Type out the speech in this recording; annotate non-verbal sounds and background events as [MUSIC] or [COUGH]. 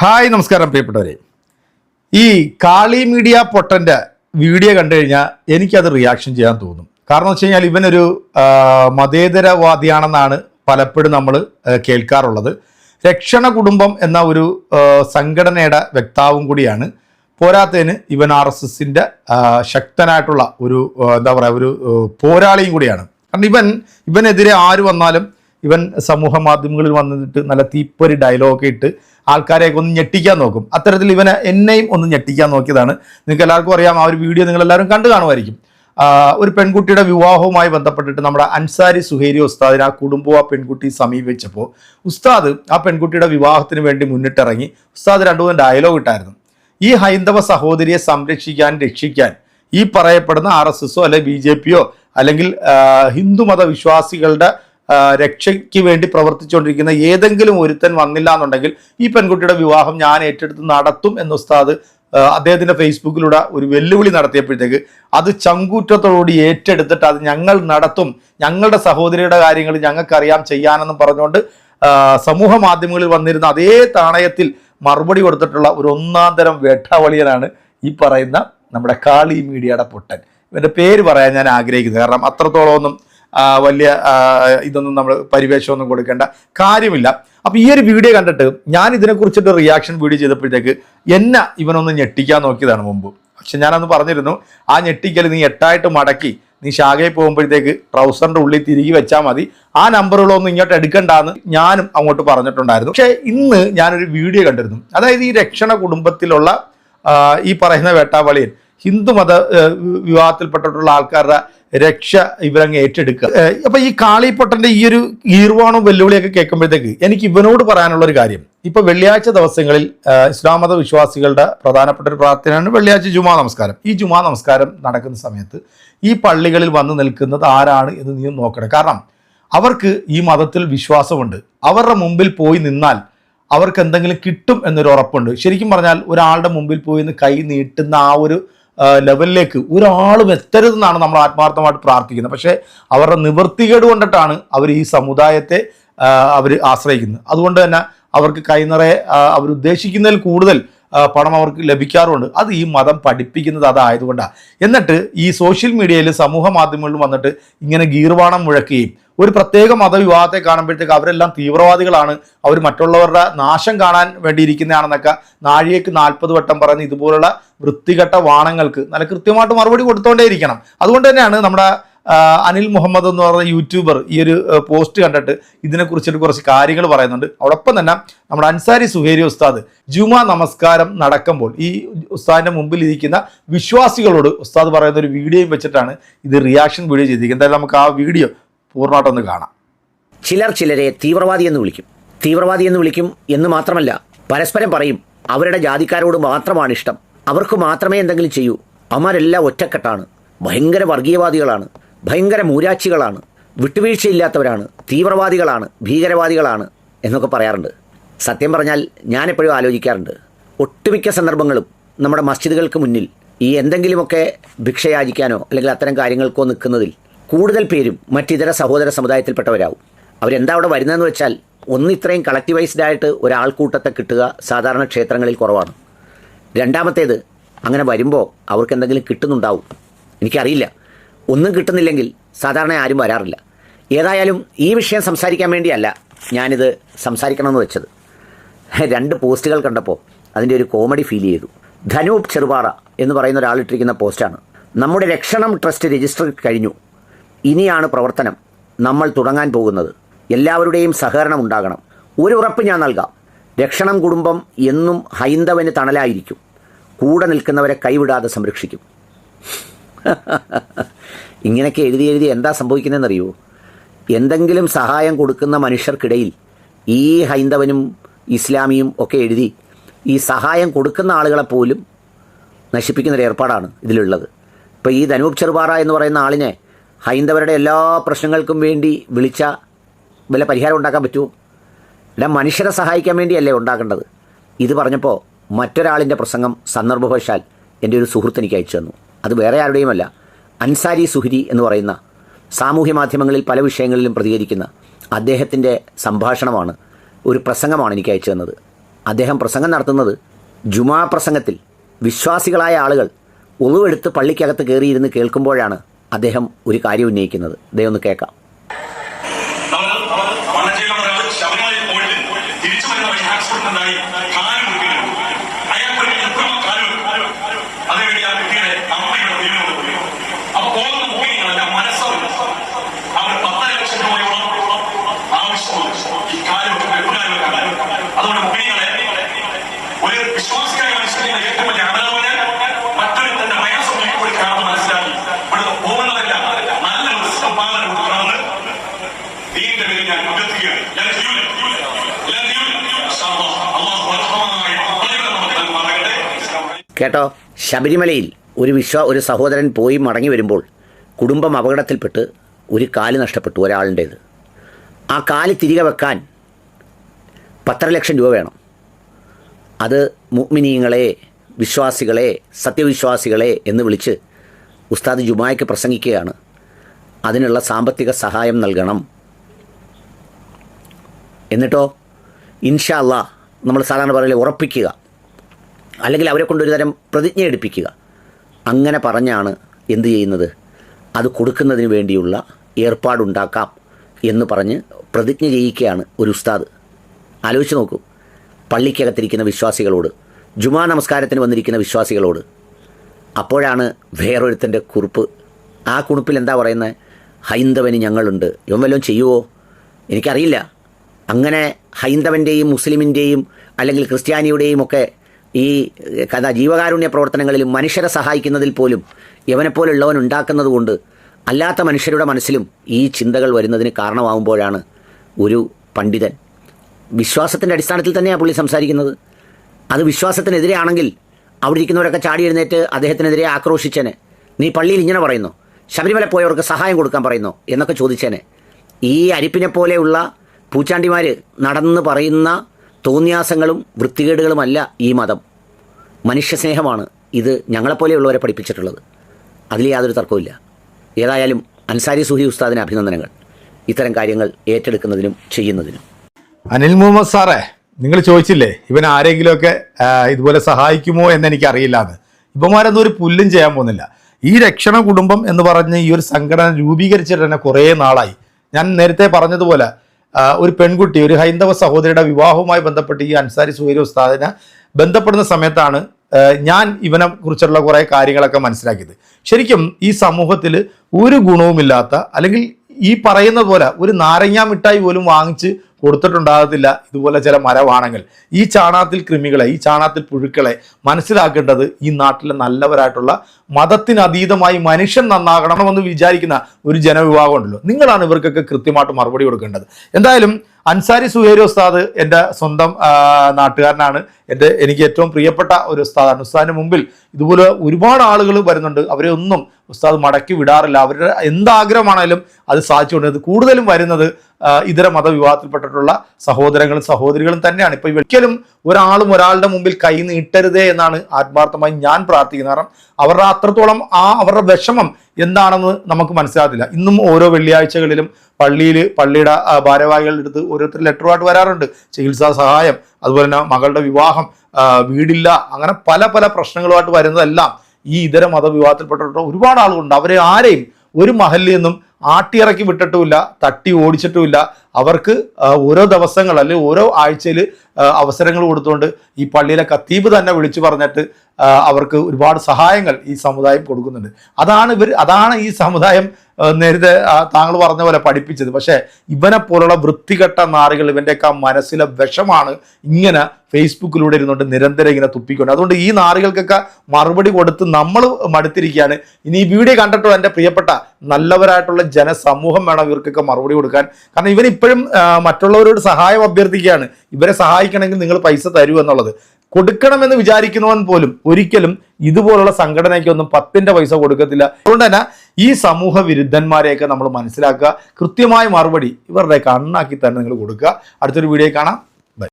Hi നമസ്കാരം പ്രിയപ്പെട്ടവരെ. ഈ കാളി മീഡിയ പൊട്ടന്റെ വീഡിയോ കണ്ടു കഴിഞ്ഞാൽ എനിക്കത് റിയാക്ഷൻ ചെയ്യാൻ തോന്നും. കാരണം വെച്ച് കഴിഞ്ഞാൽ ഇവനൊരു മതേതരവാദിയാണെന്നാണ് പലപ്പോഴും നമ്മൾ കേൾക്കാറുള്ളത്. രക്ഷണ കുടുംബം എന്ന ഒരു സംഘടനയുടെ വ്യക്താവും കൂടിയാണ്. പോരാത്തതിന് ഇവൻ ആർ എസ് എസിന്റെ ശക്തനായിട്ടുള്ള ഒരു എന്താ പറയുക ഒരു പോരാളിയും കൂടിയാണ്. കാരണം ഇവൻ ഇവനെതിരെ ആര് വന്നാലും ഇവൻ സമൂഹ മാധ്യമങ്ങളിൽ വന്നിട്ട് നല്ല തീപ്പൊരി ഡയലോഗൊക്കെ ഇട്ട് ആൾക്കാരെയൊക്കെ ഒന്ന് ഞെട്ടിക്കാൻ നോക്കും. അത്തരത്തിൽ ഇവനെ എന്നെയും ഒന്ന് ഞെട്ടിക്കാൻ നോക്കിയതാണ്. നിങ്ങൾക്ക് എല്ലാവർക്കും അറിയാം ആ ഒരു വീഡിയോ നിങ്ങൾ എല്ലാവരും കണ്ടു കാണുമായിരിക്കും. ഒരു പെൺകുട്ടിയുടെ വിവാഹവുമായി ബന്ധപ്പെട്ടിട്ട് നമ്മുടെ അൻസാരി സുഹേരി ഉസ്താദിനെ ആ കുടുംബവും ആ പെൺകുട്ടി സമീപിച്ചപ്പോൾ ഉസ്താദ് ആ പെൺകുട്ടിയുടെ വിവാഹത്തിന് വേണ്ടി മുന്നിട്ടിറങ്ങി ഉസ്താദ് രണ്ടു മൂന്ന് ഡയലോഗ് ഇട്ടായിരുന്നു. ഈ ഹൈന്ദവ സഹോദരിയെ സംരക്ഷിക്കാൻ രക്ഷിക്കാൻ ഈ പറയപ്പെടുന്ന ആർ എസ് എസോ അല്ലെങ്കിൽ ബി ജെ പിയോ അല്ലെങ്കിൽ ഹിന്ദുമത വിശ്വാസികളുടെ രക്ഷയ്ക്ക് വേണ്ടി പ്രവർത്തിച്ചുകൊണ്ടിരിക്കുന്ന ഏതെങ്കിലും ഒരുത്തൻ വന്നില്ല എന്നുണ്ടെങ്കിൽ ഈ പെൺകുട്ടിയുടെ വിവാഹം ഞാൻ ഏറ്റെടുത്ത് നടത്തും എന്ന് ഉസ്താദ് അദ്ദേഹത്തിന്റെ ഫേസ്ബുക്കിലൂടെ ഒരു വെല്ലുവിളി നടത്തിയപ്പോഴത്തേക്ക് അത് ചങ്കൂറ്റത്തോടുകൂടി ഏറ്റെടുത്തിട്ട് അത് ഞങ്ങൾ നടത്തും ഞങ്ങളുടെ സഹോദരിയുടെ കാര്യങ്ങൾ ഞങ്ങൾക്കറിയാം ചെയ്യാനെന്നും പറഞ്ഞുകൊണ്ട് സമൂഹ മാധ്യമങ്ങളിൽ വന്നിരുന്ന അതേ താണയത്തിൽ മറുപടി കൊടുത്തിട്ടുള്ള ഒരു ഒന്നാം തരം വേട്ടാവളിയനാണ് ഈ പറയുന്ന നമ്മുടെ കാളി മീഡിയയുടെ പൊട്ടൻ. ഇവന്റെ പേര് പറയാൻ ഞാൻ ആഗ്രഹിക്കുന്നത് കാരണം അത്രത്തോളം ഒന്നും വലിയ ഇതൊന്നും നമ്മൾ പരിവേഷമൊന്നും കൊടുക്കേണ്ട കാര്യമില്ല. അപ്പോൾ ഈ ഒരു വീഡിയോ കണ്ടിട്ട് ഞാൻ ഇതിനെക്കുറിച്ചിട്ട് റിയാക്ഷൻ വീഡിയോ ചെയ്തപ്പോഴത്തേക്ക് എന്നെ ഇവനൊന്ന് ഞെട്ടിക്കാൻ നോക്കിയതാണ് മുമ്പ്. പക്ഷെ ഞാനന്ന് പറഞ്ഞിരുന്നു ആ ഞെട്ടിക്കൽ നീ എട്ടായിട്ട് മടക്കി നീ ശാഖയിൽ പോകുമ്പോഴത്തേക്ക് ട്രൗസറിന്റെ ഉള്ളിൽ തിരികെ വെച്ചാൽ മതി ആ നമ്പറുകളൊന്നും ഇങ്ങോട്ട് എടുക്കണ്ടെന്ന് ഞാനും അങ്ങോട്ട് പറഞ്ഞിട്ടുണ്ടായിരുന്നു. പക്ഷേ ഇന്ന് ഞാനൊരു വീഡിയോ കണ്ടിരുന്നു. അതായത് ഈ രക്ഷണ കുടുംബത്തിലുള്ള ഈ പറയുന്ന വേട്ടാവളിയൻ ഹിന്ദുമത മത വിവാഹത്തിൽപ്പെട്ടിട്ടുള്ള ആൾക്കാരുടെ രക്ഷ ഇവരങ്ങ് ഏറ്റെടുക്കുക. അപ്പൊ ഈ കാളിപ്പൊട്ടന്റെ ഈ ഒരു ഈർവാണും വെല്ലുവിളിയൊക്കെ കേൾക്കുമ്പോഴത്തേക്ക് എനിക്ക് ഇവനോട് പറയാനുള്ള ഒരു കാര്യം. ഇപ്പൊ വെള്ളിയാഴ്ച ദിവസങ്ങളിൽ ഇസ്ലാം മത വിശ്വാസികളുടെ പ്രധാനപ്പെട്ട ഒരു പ്രാർത്ഥനയാണ് വെള്ളിയാഴ്ച ജുമാ നമസ്കാരം. ഈ ജുമാ നമസ്കാരം നടക്കുന്ന സമയത്ത് ഈ പള്ളികളിൽ വന്ന് നിൽക്കുന്നത് ആരാണ് എന്ന് നീ നോക്കണം. കാരണം അവർക്ക് ഈ മതത്തിൽ വിശ്വാസമുണ്ട്. അവരുടെ മുമ്പിൽ പോയി നിന്നാൽ അവർക്ക് എന്തെങ്കിലും കിട്ടും എന്നൊരു ഉറപ്പുണ്ട്. ശരിക്കും പറഞ്ഞാൽ ഒരാളുടെ മുമ്പിൽ പോയി നിന്ന് കൈ നീട്ടുന്ന ആ ഒരു ലെവലിലേക്ക് ഒരാളും എത്തരുതെന്നാണ് നമ്മൾ ആത്മാർത്ഥമായിട്ട് പ്രാർത്ഥിക്കുന്നത്. പക്ഷേ അവരുടെ നിവൃത്തികേട് കൊണ്ടിട്ടാണ് അവർ ഈ സമുദായത്തെ അവർ ആശ്രയിക്കുന്നത്. അതുകൊണ്ട് തന്നെ അവർക്ക് കൈനിറയെ അവരുദ്ദേശിക്കുന്നതിൽ കൂടുതൽ പണം അവർക്ക് ലഭിക്കാറുണ്ട്. അത് ഈ മതം പഠിപ്പിക്കുന്നത് അതായതുകൊണ്ടാണ് എന്നിട്ട് ഈ സോഷ്യൽ മീഡിയയിൽ സമൂഹ മാധ്യമങ്ങളിൽ വന്നിട്ട് ഇങ്ങനെ ഗീർവാണം മുഴക്കുകയും ഒരു പ്രത്യേക മതവിവാഹത്തെ കാണുമ്പോഴത്തേക്ക് അവരെല്ലാം തീവ്രവാദികളാണ്. അവർ മറ്റുള്ളവരുടെ നാശം കാണാൻ വേണ്ടിയിരിക്കുന്നതാണെന്നൊക്കെ നാഴികയ്ക്ക് നാൽപ്പത് വട്ടം പറയുന്ന ഇതുപോലുള്ള വൃത്തികെട്ട വാണങ്ങൾക്ക് നല്ല കൃത്യമായിട്ട് മറുപടി കൊടുത്തോണ്ടേയിരിക്കണം. അതുകൊണ്ട് തന്നെയാണ് നമ്മുടെ അനിൽ മുഹമ്മദ് എന്ന് പറയുന്ന യൂട്യൂബർ ഈ ഒരു പോസ്റ്റ് കണ്ടിട്ട് ഇതിനെക്കുറിച്ചിട്ട് കുറച്ച് കാര്യങ്ങൾ പറയുന്നുണ്ട്. അതോടൊപ്പം തന്നെ നമ്മുടെ അൻസാരി സുഹേരി ഉസ്താദ് ജുമാ നമസ്കാരം നടക്കുമ്പോൾ ഈ ഉസ്താദിന്റെ മുമ്പിൽ ഇരിക്കുന്ന വിശ്വാസികളോട് ഉസ്താദ് പറയുന്ന ഒരു വീഡിയോയും വെച്ചിട്ടാണ് ഇത് റിയാക്ഷൻ വീഡിയോ ചെയ്തിരിക്കുന്നത്. എന്തായാലും നമുക്ക് ആ വീഡിയോ പൂർണമായിട്ടൊന്ന് കാണാം. ചിലർ ചിലരെ തീവ്രവാദി എന്ന് വിളിക്കും. തീവ്രവാദി എന്ന് വിളിക്കും എന്ന് മാത്രമല്ല പരസ്പരം പറയും അവരുടെ ജാതിക്കാരോട് മാത്രമാണ് ഇഷ്ടം. അവർക്ക് മാത്രമേ എന്തെങ്കിലും ചെയ്യൂ. അവന്മാരെല്ലാം ഒറ്റക്കെട്ടാണ്. ഭയങ്കര വർഗീയവാദികളാണ്. ഭയങ്കര മൂരാച്ചികളാണ്. വിട്ടുവീഴ്ചയില്ലാത്തവരാണ്. തീവ്രവാദികളാണ്. ഭീകരവാദികളാണ് എന്നൊക്കെ പറയാറുണ്ട്. സത്യം പറഞ്ഞാൽ ഞാനെപ്പോഴും ആലോചിക്കാറുണ്ട്. ഒട്ടുമിക്ക സന്ദർഭങ്ങളും നമ്മുടെ മസ്ജിദുകൾക്ക് മുന്നിൽ ഈ എന്തെങ്കിലുമൊക്കെ ഭിക്ഷയാചിക്കാനോ അല്ലെങ്കിൽ അത്തരം കാര്യങ്ങൾക്കോ നിൽക്കുന്നതിൽ കൂടുതൽ പേരും മറ്റിതര സഹോദര സമുദായത്തിൽപ്പെട്ടവരാവും. അവരെന്താ അവിടെ വരുന്നതെന്ന് വെച്ചാൽ ഒന്ന് ഇത്രയും കളക്ടിവൈസ്ഡ് ആയിട്ട് ഒരാൾക്കൂട്ടത്തെ കിട്ടുക സാധാരണ ക്ഷേത്രങ്ങളിൽ കുറവാണ്. രണ്ടാമത്തേത് അങ്ങനെ വരുമ്പോൾ അവർക്ക് എന്തെങ്കിലും കിട്ടുന്നുണ്ടാവും. എനിക്കറിയില്ല. ഒന്നും കിട്ടുന്നില്ലെങ്കിൽ സാധാരണ ആരും വരാറില്ല. ഏതായാലും ഈ വിഷയം സംസാരിക്കാൻ വേണ്ടിയല്ല ഞാനിത് സംസാരിക്കണമെന്ന് വെച്ചത്. രണ്ട് പോസ്റ്റുകൾ കണ്ടപ്പോൾ അതിന്റെ ഒരു കോമഡി ഫീൽ ചെയ്തു. ധനൂപ് ചെറുപാറ എന്ന് പറയുന്ന ഒരാളിട്ടിരിക്കുന്ന പോസ്റ്റാണ്. നമ്മുടെ രക്ഷണം ട്രസ്റ്റ് രജിസ്റ്റർ കഴിഞ്ഞു. ഇനിയാണ് പ്രവർത്തനം. നമ്മൾ തുടങ്ങാൻ പോകുന്നത്. എല്ലാവരുടെയും സഹകരണം ഉണ്ടാകണം. ഒരു ഉറപ്പ് ഞാൻ നൽകാം. രക്ഷണം കുടുംബം എന്നും ഹൈന്ദവന് തണലായിരിക്കും. കൂടെ നിൽക്കുന്നവരെ കൈവിടാതെ സംരക്ഷിക്കും. [LAUGHS] ഇങ്ങനെയൊക്കെ എഴുതി എഴുതി എന്താ സംഭവിക്കുന്നതെന്നറിയോ? എന്തെങ്കിലും സഹായം കൊടുക്കുന്ന മനുഷ്യർക്കിടയിൽ ഈ ഹൈന്ദവനും ഇസ്ലാമിയും ഒക്കെ എഴുതി ഈ സഹായം കൊടുക്കുന്ന ആളുകളെ പോലും നശിപ്പിക്കുന്നൊരു ഏർപ്പാടാണ് ഇതിലുള്ളത്. ഇപ്പോൾ ഈ ധനൂപ് ചെറുപാറ എന്ന് പറയുന്ന ആളിനെ ഹൈന്ദവരുടെ എല്ലാ പ്രശ്നങ്ങൾക്കും വേണ്ടി വിളിച്ച വല്ല പരിഹാരം ഉണ്ടാക്കാൻ പറ്റുമോ? എല്ലാം മനുഷ്യരെ സഹായിക്കാൻ വേണ്ടിയല്ലേ ഉണ്ടാക്കേണ്ടത്? ഇത് പറഞ്ഞപ്പോൾ മറ്റൊരാളിന്റെ പ്രസംഗം സന്ദർഭവശാൽ എന്റെ ഒരു സുഹൃത്ത് എനിക്ക് അയച്ചു തന്നു. അത് വേറെ ആരുടെയുമല്ല അൻസാരി സുഹരി എന്ന് പറയുന്ന സാമൂഹ്യ മാധ്യമങ്ങളിൽ പല വിഷയങ്ങളിലും പ്രതികരിക്കുന്ന അദ്ദേഹത്തിന്റെ സംഭാഷണമാണ് ഒരു പ്രസംഗമാണ് എനിക്ക് അയച്ചു തന്നത്. അദ്ദേഹം പ്രസംഗം നടത്തുന്നത് ജുമാ പ്രസംഗത്തിൽ വിശ്വാസികളായ ആളുകൾ ഒളിവെടുത്ത് പള്ളിക്കകത്ത് കയറിയിരുന്ന് കേൾക്കുമ്പോഴാണ് അദ്ദേഹം ഒരു കാര്യം ഉന്നയിക്കുന്നത്. ഒന്ന് കേൾക്കാം. കേട്ടോ ശബരിമലയിൽ ഒരു വിശ്വ ഒരു സഹോദരൻ പോയി മടങ്ങി വരുമ്പോൾ കുടുംബം അപകടത്തിൽപ്പെട്ട് ഒരു കാൽ നഷ്ടപ്പെട്ടു ഒരാളുടേത് ആ കാൽ തിരികെ വെക്കാൻ പത്തര ലക്ഷം രൂപ വേണം. അത് മുഗ്മിനീങ്ങളെ വിശ്വാസികളെ സത്യവിശ്വാസികളെ എന്ന് വിളിച്ച് ഉസ്താദ് ജുമായ്ക്ക് പ്രസംഗിക്കുകയാണ്. അതിനുള്ള സാമ്പത്തിക സഹായം നൽകണം. എന്നിട്ടോ ഇൻഷാ നമ്മൾ സാധാരണ പറയൽ ഉറപ്പിക്കുക. അല്ലെങ്കിൽ അവരെ കൊണ്ട് ഒരു തരം പ്രതിജ്ഞ എടുപ്പിക്കുക. അങ്ങനെ പറഞ്ഞാണ് എന്ത് ചെയ്യുന്നത്? അത് കൊടുക്കുന്നതിന് വേണ്ടിയുള്ള ഏർപ്പാടുണ്ടാക്കാം എന്ന് പറഞ്ഞ് പ്രതിജ്ഞ ചെയ്യിക്കുകയാണ് ഒരു ഉസ്താദ്. ആലോചിച്ച് നോക്കൂ. പള്ളിക്കകത്തിരിക്കുന്ന വിശ്വാസികളോട് ജുമാ നമസ്കാരത്തിന് വന്നിരിക്കുന്ന വിശ്വാസികളോട് അപ്പോഴാണ് വേറൊരുത്തന്റെ കുറിപ്പ്. ആ കുറിപ്പിൽ എന്താ പറയുന്നത്? ഹൈന്ദവന് ഞങ്ങളുണ്ട്. ഇവൻ വല്ലതും ചെയ്യുമോ എനിക്കറിയില്ല. അങ്ങനെ ഹൈന്ദവന്റെയും മുസ്ലിമിന്റെയും അല്ലെങ്കിൽ ക്രിസ്ത്യാനിയുടെയും ഒക്കെ ഈ കഥ ജീവകാരുണ്യ പ്രവർത്തനങ്ങളിലും മനുഷ്യരെ സഹായിക്കുന്നതിൽ പോലും യവനെപ്പോലുള്ളവൻ ഉണ്ടാക്കുന്നത് കൊണ്ട് അല്ലാത്ത മനുഷ്യരുടെ മനസ്സിലും ഈ ചിന്തകൾ വരുന്നതിന് കാരണമാവുമ്പോഴാണ് ഒരു പണ്ഡിതൻ. വിശ്വാസത്തിന്റെ അടിസ്ഥാനത്തിൽ തന്നെയാണ് പുള്ളി സംസാരിക്കുന്നത്. അത് വിശ്വാസത്തിനെതിരെയാണെങ്കിൽ അവിടെ ഇരിക്കുന്നവരൊക്കെ ചാടി എഴുന്നേറ്റ് അദ്ദേഹത്തിനെതിരെ ആക്രോശിച്ചേനെ. നീ പള്ളിയിൽ ഇങ്ങനെ പറയുന്നു? ശബരിമല പോയവർക്ക് സഹായം കൊടുക്കാൻ പറയുന്നു? എന്നൊക്കെ ചോദിച്ചേനെ. ഈ അരിപ്പിനെ പോലെയുള്ള പൂച്ചാണ്ടിമാർ നടന്ന് പറയുന്ന തോന്നിയാസങ്ങളും വൃത്തികേടുകളുമല്ല ഈ മതം. മനുഷ്യസ്നേഹമാണ് ഇത് ഞങ്ങളെപ്പോലെയുള്ളവരെ പഠിപ്പിച്ചിട്ടുള്ളത്. അതിൽ യാതൊരു തർക്കവുമില്ല. ഏതായാലും അൻസാരി സുഹി ഉസ്താദിന് അഭിനന്ദനങ്ങൾ. ഇത്തരം കാര്യങ്ങൾ ഏറ്റെടുക്കുന്നതിനും ചെയ്യുന്നതിനും. അനിൽ മുഹമ്മദ് സാറേ നിങ്ങൾ ചോദിച്ചില്ലേ ഇവൻ ആരെങ്കിലുമൊക്കെ ഇതുപോലെ സഹായിക്കുമോ എന്ന് എനിക്ക് അറിയില്ല എന്ന് ഇവന്മാരൊന്നും ഒരു പുല്ലും ചെയ്യാൻ പോകുന്നില്ല. ഈ രക്ഷണ കുടുംബം എന്ന് പറഞ്ഞ് ഈ ഒരു സംഘടന രൂപീകരിച്ചിട്ട് തന്നെ കുറേ നാളായി. ഞാൻ നേരത്തെ പറഞ്ഞതുപോലെ ഒരു പെൺകുട്ടി ഒരു ഹൈന്ദവ സഹോദരിയുടെ വിവാഹവുമായി ബന്ധപ്പെട്ട് ഈ അൻസാരി സുഹൈരി ഉസ്താദിനെ ബന്ധപ്പെടുന്ന സമയത്താണ് ഞാൻ ഇവനെ കുറിച്ചുള്ള കുറേ കാര്യങ്ങളൊക്കെ മനസ്സിലാക്കിയത്. ശരിക്കും ഈ സമൂഹത്തിൽ ഒരു ഗുണവുമില്ലാത്ത അല്ലെങ്കിൽ ഈ പറയുന്ന പോലെ ഒരു നാരങ്ങാ മിഠായി പോലും വാങ്ങിച്ച് കൊടുത്തിട്ടുണ്ടാകത്തില്ല. ഇതുപോലെ ചില മരവാണങ്ങൾ. ഈ ചാണാത്തിൽ കൃമികളെ ഈ ചാണാത്തിൽ പുഴുക്കളെ മനസ്സിലാക്കേണ്ടത് ഈ നാട്ടിലെ നല്ലവരായിട്ടുള്ള മതത്തിനതീതമായി മനുഷ്യൻ നന്നാകണമെന്ന് വിചാരിക്കുന്ന ഒരു ജനവിഭാഗം ഉണ്ടല്ലോ. നിങ്ങളാണ് ഇവർക്കൊക്കെ കൃത്യമായിട്ട് മറുപടി കൊടുക്കേണ്ടത്. എന്തായാലും അൻസാരി സുഹേരി ഉസ്താദ് എന്റെ സ്വന്തം നാട്ടുകാരനാണ്. എന്റെ എനിക്ക് ഏറ്റവും പ്രിയപ്പെട്ട ഒരു ഉസ്താദാണ്. ഉസ്താദിന് മുമ്പിൽ ഇതുപോലെ ഒരുപാട് ആളുകൾ വരുന്നുണ്ട്. അവരെ ഒന്നും ഉസ്താദ് മടക്കി വിടാറില്ല. അവരുടെ എന്താഗ്രഹമാണേലും അത് സാധിച്ചുകൊണ്ടിരുന്നത് കൂടുതലും വരുന്നത് ഇതര മതവിഭാഗത്തിൽപ്പെട്ടിട്ടുള്ള സഹോദരങ്ങളും സഹോദരികളും തന്നെയാണ്. ഇപ്പൊ ഒരിക്കലും ഒരാളും ഒരാളുടെ മുമ്പിൽ കൈ നീട്ടരുതേ എന്നാണ് ആത്മാർത്ഥമായി ഞാൻ പ്രാർത്ഥിക്കുന്നത്. കാരണം അവരുടെ അത്രത്തോളം ആ അവരുടെ വിഷമം എന്താണെന്ന് നമുക്ക് മനസ്സിലാകത്തില്ല. ഇന്നും ഓരോ വെള്ളിയാഴ്ചകളിലും പള്ളിയിൽ പള്ളിയുടെ ഭാരവാഹികളുടെ അടുത്ത് ഓരോരുത്തർ ലെറ്ററുമായിട്ട് വരാറുണ്ട്. ചികിത്സാ സഹായം അതുപോലെ തന്നെ മകളുടെ വിവാഹം വീടില്ല അങ്ങനെ പല പല പ്രശ്നങ്ങളുമായിട്ട് വരുന്നതെല്ലാം ഈ ഇതര മതവിഭാഗത്തിൽപ്പെട്ടിട്ടുള്ള ഒരുപാട് ആളുകളുണ്ട്. അവരെ ആരെയും ഒരു മഹലിൽ നിന്നും ആട്ടിയിറക്കി വിട്ടിട്ടുമില്ല തട്ടി ഓടിച്ചിട്ടുമില്ല. അവർക്ക് ഓരോ ദിവസങ്ങൾ അല്ലെങ്കിൽ ഓരോ ആഴ്ചയിൽ അവസരങ്ങൾ കൊടുത്തുകൊണ്ട് ഈ പള്ളിയിലെ കത്തീബ് തന്നെ വിളിച്ചു പറഞ്ഞിട്ട് അവർക്ക് ഒരുപാട് സഹായങ്ങൾ ഈ സമുദായം കൊടുക്കുന്നുണ്ട്. അതാണ് ഇവർ അതാണ് ഈ സമുദായം നേരത്തെ താങ്കൾ പറഞ്ഞ പോലെ പഠിപ്പിച്ചത്. പക്ഷേ ഇവനെ പോലുള്ള വൃത്തികെട്ട നാറികൾ ഇവന്റെയൊക്കെ ആ മനസ്സിലെ വിഷമാണ് ഇങ്ങനെ ഫേസ്ബുക്കിലൂടെ ഇരുന്നുകൊണ്ട് നിരന്തരം ഇങ്ങനെ തുപ്പിക്കൊണ്ട്. അതുകൊണ്ട് ഈ നാറികൾക്കൊക്കെ മറുപടി കൊടുത്ത് നമ്മൾ മടുത്തിരിക്കുകയാണ്. ഇനി ഈ വീഡിയോ കണ്ടിട്ടോ എന്റെ പ്രിയപ്പെട്ട നല്ലവരായിട്ടുള്ള ജനസമൂഹം വേണം ഇവർക്കൊക്കെ മറുപടി കൊടുക്കാൻ. കാരണം ഇവൻ ഇപ്പോഴും മറ്റുള്ളവരോട് സഹായം അഭ്യർത്ഥിക്കുകയാണ്. ഇവരെ സഹായിക്കണമെങ്കിൽ നിങ്ങൾ പൈസ തരൂ എന്നുള്ളത്. കൊടുക്കണമെന്ന് വിചാരിക്കുന്നവൻ പോലും ഒരിക്കലും ഇതുപോലുള്ള സംഘടനയ്ക്കൊന്നും പത്തിന്റെ പൈസ കൊടുക്കത്തില്ല. അതുകൊണ്ട് തന്നെ ഈ സമൂഹ വിരുദ്ധന്മാരെയൊക്കെ നമ്മൾ മനസ്സിലാക്കുക. കൃത്യമായ മറുപടി ഇവരുടെ കണ്ണാക്കി തന്നെ നിങ്ങൾ കൊടുക്കുക. അടുത്തൊരു വീഡിയോ കാണാം.